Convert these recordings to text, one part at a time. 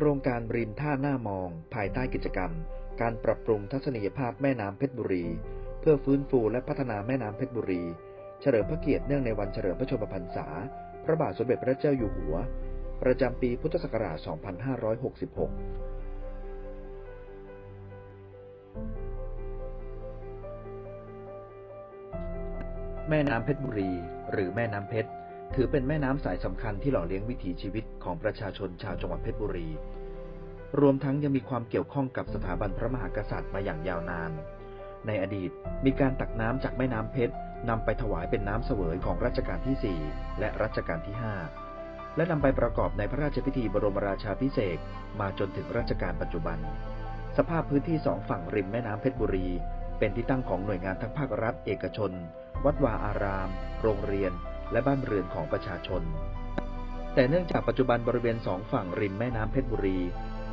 โครงการริมท่าหน้ามอง ภายใต้กิจกรรม การปรับปรุงทัศนียภาพแม่น้ำเพชรบุรี เพื่อฟื้นฟูและพัฒนาแม่น้ำเพชรบุรี เฉลิมพระเกียรติเนื่องในวันเฉลิมพระชนมพรรษา พระบาทสมเด็จพระเจ้าอยู่หัว ประจำปีพุทธศักราช 2566แม่น้ำเพชรบุรี หรือแม่น้ำเพชร ถือเป็นแม่น้ำสายสำคัญที่หล่อเลี้ยงวิถีชีวิตของประชาชนชาวจังหวัดเพชรบุรี รวมทั้งยังมีความเกี่ยวข้องกับสถาบันพระมหากษัตริย์มาอย่างยาวนาน ในอดีตมีการตักน้ำจากแม่น้ำเพชรนำไปถวายเป็นน้ำเสวยของรัชกาลที่ 4 และรัชกาลที่ 5 และนำไปประกอบในพระราชพิธีบรมราชาพิเศษมาจนถึงรัชกาลปัจจุบัน สภาพพื้นที่สองฝั่งริมแม่น้ำเพชรบุรี เป็นที่ตั้งของหน่วยงานทั้งภาครัฐ เอกชน วัดวาอาราม โรงเรียน และบ้านเรือนของประชาชน แต่เนื่องจากปัจจุบันบริเวณสองฝั่งริมแม่น้ำเพชรบุรี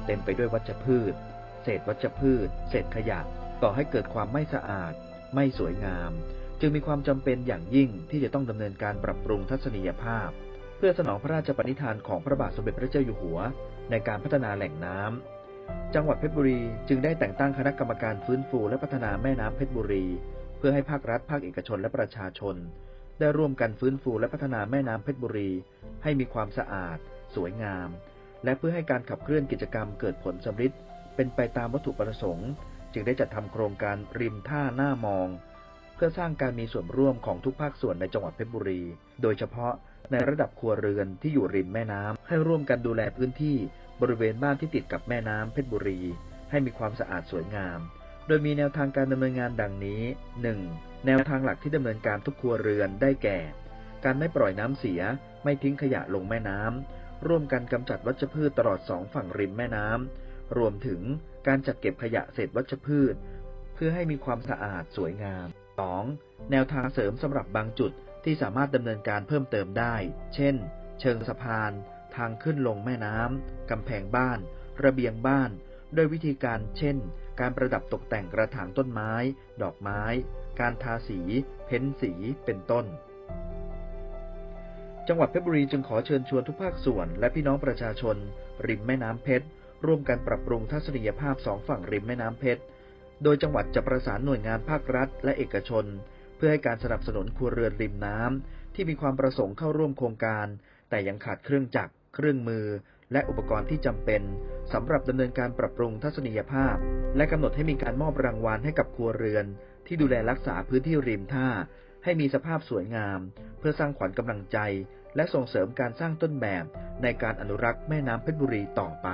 เต็มไปด้วยวัชพืช เศษวัชพืช เศษขยะก่อให้เกิดความไม่สะอาด ไม่สวยงาม จึงมีความจำเป็นอย่างยิ่งที่จะต้องดำเนินการปรับปรุงทัศนียภาพ เพื่อสนองพระราชปณิธานของพระบาทสมเด็จพระเจ้าอยู่หัว ในการพัฒนาแหล่งน้ำจังหวัดเพชรบุรีจึงได้แต่งตั้งคณะกรรมการฟื้นฟูและพัฒนาแม่น้ำเพชรบุรี เพื่อให้ภาครัฐภาคเอกชนและประชาชน ได้ร่วมกันฟื้นฟูและพัฒนาแม่น้ำเพชรบุรี ให้มีความสะอาด สวยงาม และเพื่อให้การขับเคลื่อนกิจกรรมเกิดผลสำฤทธิ์เป็นไปตามวัตถุประสงค์ จึงได้จัดทำโครงการริมท่าหน้ามอง เพื่อสร้างการมีส่วนร่วมของทุกภาคส่วนในจังหวัดเพชรบุรี โดยเฉพาะในระดับครัวเรือนที่อยู่ริมแม่น้ำให้ร่วมกันดูแลพื้นที่บริเวณบ้านที่ติดกับแม่น้ำเพชรบุรี ให้มีความสะอาดสวยงาม โดยมีแนวทางการดำเนินงานดังนี้ 1. แนวทางหลักที่ดำเนินการทุกครัวเรือนได้แก่ การไม่ปล่อยน้ำเสีย ไม่ทิ้งขยะลงแม่น้ำร่วมกันกำจัดวัชพืชตลอดสองฝั่งริมแม่น้ำรวมถึงการจัดเก็บขยะเศษวัชพืช เพื่อให้มีความสะอาดสวยงาม 2. แนวทางเสริมสำหรับบางจุดที่สามารถดำเนินการเพิ่มเติมได้ เช่น เชิงสะพาน ทางขึ้นลงแม่น้ำกำแพงบ้าน ระเบียงบ้าน โดยวิธีการเช่น การประดับตกแต่งกระถางต้นไม้ ดอกไม้ การทาสี เพ้นสี เป็นต้น จังหวัดเพชรบุรีจึงขอเชิญชวนทุกภาคส่วน และพี่น้องประชาชน ริมแม่น้ำเพชรร่วมกันปรับปรุงทัศนียภาพสองฝั่งริมแม่น้ำเพชร โดยจังหวัดจะประสานหน่วยงานภาครัฐ และเอกชน เพื่อให้การสนับสนุนครัวเรือนริมน้ำที่มีความประสงค์เข้าร่วมโครงการ แต่ยังขาดเครื่องจักร เครื่องมือ และอุปกรณ์ที่จำเป็นสำหรับดำเนินการปรับปรุงทัศนียภาพ และกำหนดให้มีการมอบรางวัลให้กับครัวเรือน ที่ดูแลรักษาพื้นที่ริมท่า ให้มีสภาพสวยงาม เพื่อสร้างขวัญกำลังใจ และส่งเสริมการสร้างต้นแบบในการอนุรักษ์แม่น้ำเพชรบุรีต่อไป